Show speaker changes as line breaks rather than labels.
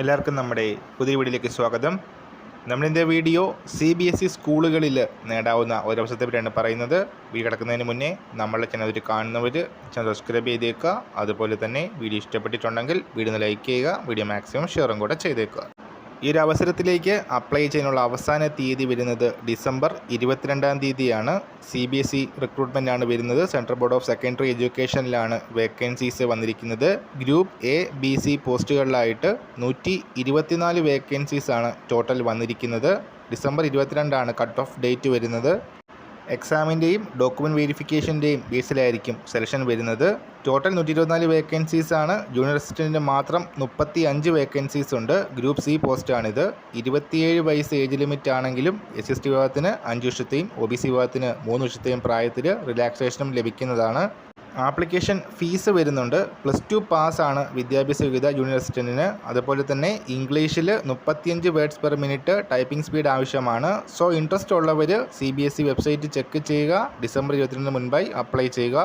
എല്ലാവർക്കും നമ്മുടെ പുതിയ വീഡിയോയിലേക്ക് സ്വാഗതം. നമ്മളിന്റെ video C B S E സ്കൂളുകളിൽ നേടാവുന്ന ഒരവസരത്തെ പറ്റിയാണ് പറയുന്നത്. വീഡിയോ കിടക്കുന്നതിന് മുന്നേ നമ്മൾ ചാനൽ കാണുന്നവർ ചാനൽ സബ്സ്ക്രൈബ് ചെയ്തേക്കുക. അതുപോലെ തന്നെ വീഡിയോ ഇഷ്ടപ്പെട്ടിട്ടുണ്ടെങ്കിൽ വീഡിയോ ലൈക്ക് ചെയ്യുക. വീഡിയോ മാക്സിമം ഷെയറും കൂടെ ചെയ്തേക്കുക. ഈ ഒരു അവസരത്തിലേക്ക് അപ്ലൈ ചെയ്യാനുള്ള അവസാന തീയതി വരുന്നത് ഡിസംബർ ഇരുപത്തിരണ്ടാം തീയതിയാണ്. C B S E recruitment ആണ് വരുന്നത്. സെൻട്രൽ ബോർഡ് ഓഫ് സെക്കൻഡറി എഡ്യൂക്കേഷനിലാണ് വേക്കൻസീസ് വന്നിരിക്കുന്നത്. ഗ്രൂപ്പ് എ ബി സി പോസ്റ്റുകളിലായിട്ട് നൂറ്റി ഇരുപത്തിനാല് വേക്കൻസീസ് ആണ് ടോട്ടൽ വന്നിരിക്കുന്നത്. ഡിസംബർ ഇരുപത്തിരണ്ടാണ് കട്ട് ഓഫ് ഡേറ്റ് വരുന്നത്. എക്സാമിന്റെയും ഡോക്യുമെന്റ് വെരിഫിക്കേഷന്റെയും ബേസിലായിരിക്കും സെലക്ഷൻ വരുന്നത്. ടോട്ടൽ നൂറ്റി ഇരുപത്തിനാല് വേക്കൻസീസ് ആണ്. ജൂനിയർ അസിസ്റ്റന്റിന് മാത്രം മുപ്പത്തി അഞ്ച് വേക്കൻസീസ് ഉണ്ട്. ഗ്രൂപ്പ് സി പോസ്റ്റാണിത്. ഇരുപത്തിയേഴ് വയസ്സ് ഏജ് ലിമിറ്റ് ആണെങ്കിലും എസ് എസ് ടി വിഭാഗത്തിന് അഞ്ച് വർഷത്തെയും ഒ ബി സി വിഭാഗത്തിന് മൂന്ന് വർഷത്തെയും പ്രായത്തിൽ റിലാക്സേഷനും ലഭിക്കുന്നതാണ്. ആപ്ലിക്കേഷൻ ഫീസ് വരുന്നുണ്ട്. പ്ലസ് ടു പാസ്സാണ് വിദ്യാഭ്യാസ യോഗ്യത ജൂനിയർ അതുപോലെ തന്നെ ഇംഗ്ലീഷിൽ മുപ്പത്തിയഞ്ച് words per minute typing speed ആവശ്യമാണ്. സോ ഇൻട്രസ്റ്റ് ഉള്ളവർ C B S E website check ചെയ്യുക. ഡിസംബർ ഇരുപത്തിരണ്ടിന് മുൻപായി അപ്ലൈ ചെയ്യുക.